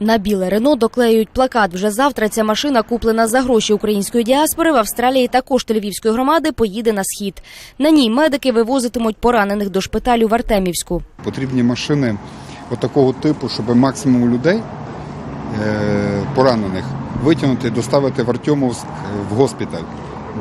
На біле Рено доклеюють плакат. Вже завтра ця машина, куплена за гроші української діаспори в Австралії, також Тель-Авівської громади, поїде на схід. На ній медики вивозитимуть поранених до шпиталю в Артемівську. Потрібні машини такого типу, щоб максимум людей е, поранених витягнути, доставити в Артемовськ е, в госпіталь,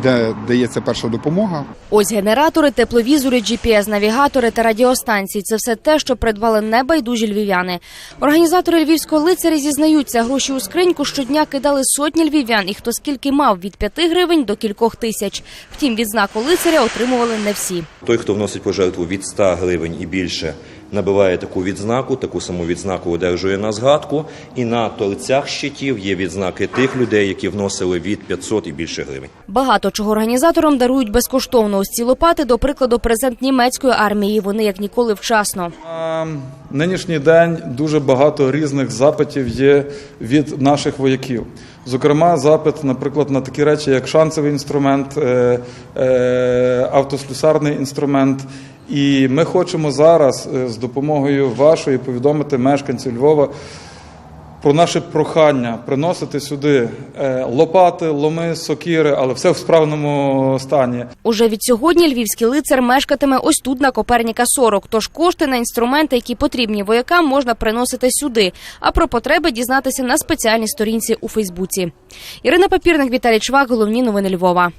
де дається перша допомога. Ось генератори, тепловізори, GPS-навігатори та радіостанції. Це все те, що придбали небайдужі львів'яни. Організатори львівського лицаря зізнаються, гроші у скриньку щодня кидали сотні львів'ян, і хто скільки мав від 5 гривень до кількох тисяч. Втім, відзнаку лицаря отримували не всі. Той, хто вносить пожертву від 100 гривень і більше, набиває таку відзнаку, таку саму відзнаку одержує на згадку. І на торцях щитів є відзнаки тих людей, які вносили від 500 і більше гривень. Багато чого організаторам дарують безкоштовно. Ось ці лопати, до прикладу, презент німецької армії. Вони як ніколи вчасно. На нинішній день дуже багато різних запитів є від наших вояків. Зокрема, запит, наприклад, на такі речі, як шансовий інструмент, е, е, автослюсарний інструмент. І ми хочемо зараз е, з допомогою вашої повідомити мешканців Львова про наше прохання приносити сюди е, лопати, ломи, сокири, але все в справному стані. Уже від сьогодні львівський лицар мешкатиме ось тут на Коперніка 40. Тож кошти на інструменти, які потрібні воякам, можна приносити сюди. А про потреби дізнатися на спеціальній сторінці у Фейсбуці. Ірина Папірник, Віталій Чвак, головні новини Львова.